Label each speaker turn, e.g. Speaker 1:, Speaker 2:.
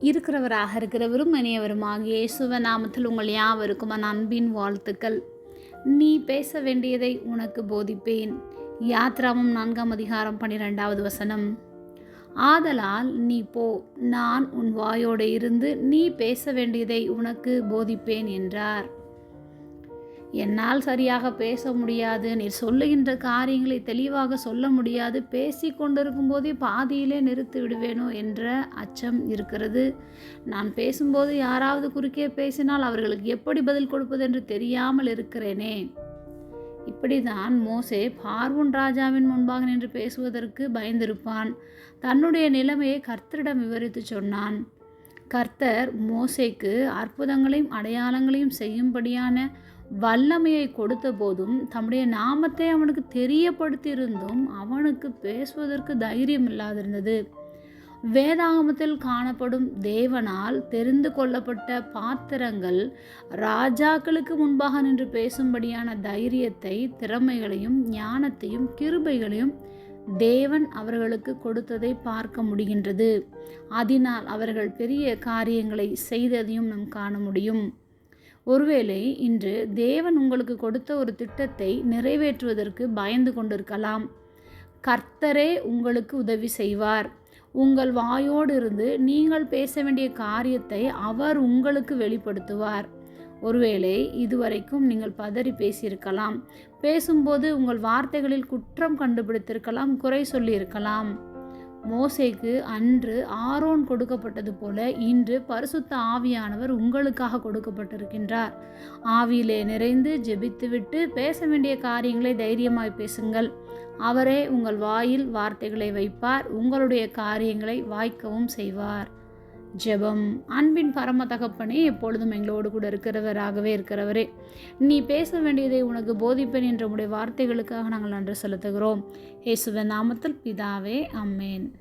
Speaker 1: இருக்கிறவராக இருக்கிறவரும் இனியவருமாகிய இயேசுவ நாமத்தில் உங்கள் யாவருக்கும் அன்பின் வாழ்த்துக்கள். நீ பேச வேண்டியதை உனக்கு போதிப்பேன். யாத்ராவும் நான்காம் அதிகாரம் பன்னிரெண்டாவது வசனம். ஆதலால் நீ போ நான் உன் வாயோடு இருந்து நீ பேச வேண்டியதை உனக்கு போதிப்பேன் என்றார். என்னால் சரியாக பேச முடியாது. நீ சொல்லுகின்ற காரியங்களை தெளிவாக சொல்ல முடியாது. பேசி கொண்டிருக்கும்போதே பாதியிலே நிறுத்தி விடுவேனோ என்ற அச்சம் இருக்கிறது. நான் பேசும்போது யாராவது குறுக்கே பேசினால் அவர்களுக்கு எப்படி பதில் கொடுப்பது என்று தெரியாமல் இருக்கிறேனே. இப்படிதான் மோசே பார்வன் ராஜாவின் முன்பாக நின்று பேசுவதற்கு பயந்திருப்பான். தன்னுடைய நிலைமையை கர்த்தரிடம் விவரித்து சொன்னான். கர்த்தர் மோசேக்கு அற்புதங்களையும் அடையாளங்களையும் செய்யும்படியான வல்லமையை கொடுத்த போதும் தம்முடைய நாமத்தை அவனுக்கு தெரியப்படுத்தியிருந்தும் அவனுக்கு பேசுவதற்கு தைரியம் இல்லாதிருந்தது வேதாகமத்தில் காணப்படும் தேவனால் தெரிந்து கொள்ளப்பட்ட பாத்திரங்கள் ராஜாக்களுக்கு முன்பாக நின்று பேசும்படியான தைரியத்தை திறமைகளையும் ஞானத்தையும் கிருபைகளையும் தேவன் அவர்களுக்கு கொடுத்ததை பார்க்க முடிகின்றது. அதனால் அவர்கள் பெரிய காரியங்களை செய்ததையும் நாம் காண முடியும். ஒருவேளை இன்று தேவன் உங்களுக்கு கொடுத்த ஒரு திட்டத்தை நிறைவேற்றுவதற்கு பயந்து கொண்டிருக்கலாம். கர்த்தரே உங்களுக்கு உதவி செய்வார். உங்கள் வாயோடு இருந்து நீங்கள் பேச வேண்டிய காரியத்தை அவர் உங்களுக்கு வெளிப்படுத்துவார். ஒருவேளை இதுவரைக்கும் நீங்கள் பதறி பேசியிருக்கலாம். பேசும்போது உங்கள் வார்த்தைகளில் குற்றம் கண்டுபிடித்திருக்கலாம் குறை சொல்லியிருக்கலாம். மோசேக்கு அன்று ஆரோன் கொடுக்கப்பட்டது போல இன்று பரிசுத்த ஆவியானவர் உங்களுக்காக கொடுக்கப்பட்டிருக்கின்றார். ஆவியிலே நிறைந்து ஜெபித்துவிட்டு பேச வேண்டிய காரியங்களை தைரியமாய் பேசுங்கள். அவரே உங்கள் வாயில் வார்த்தைகளை வைப்பார் உங்களுடைய காரியங்களை வாய்க்கவும் செய்வார். ஜெபம் அன்பின் பரம தகப்பனே எப்பொழுதும் எங்களோடு கூட இருக்கிறவராகவே இருக்கிறவரே. நீ பேச வேண்டியதை உனக்கு போதிப்பேன் என்ற உடைய வார்த்தைகளுக்காக நாங்கள் நன்றி செலுத்துகிறோம். இயேசுவின் நாமத்தில் பிதாவே அம்மேன்.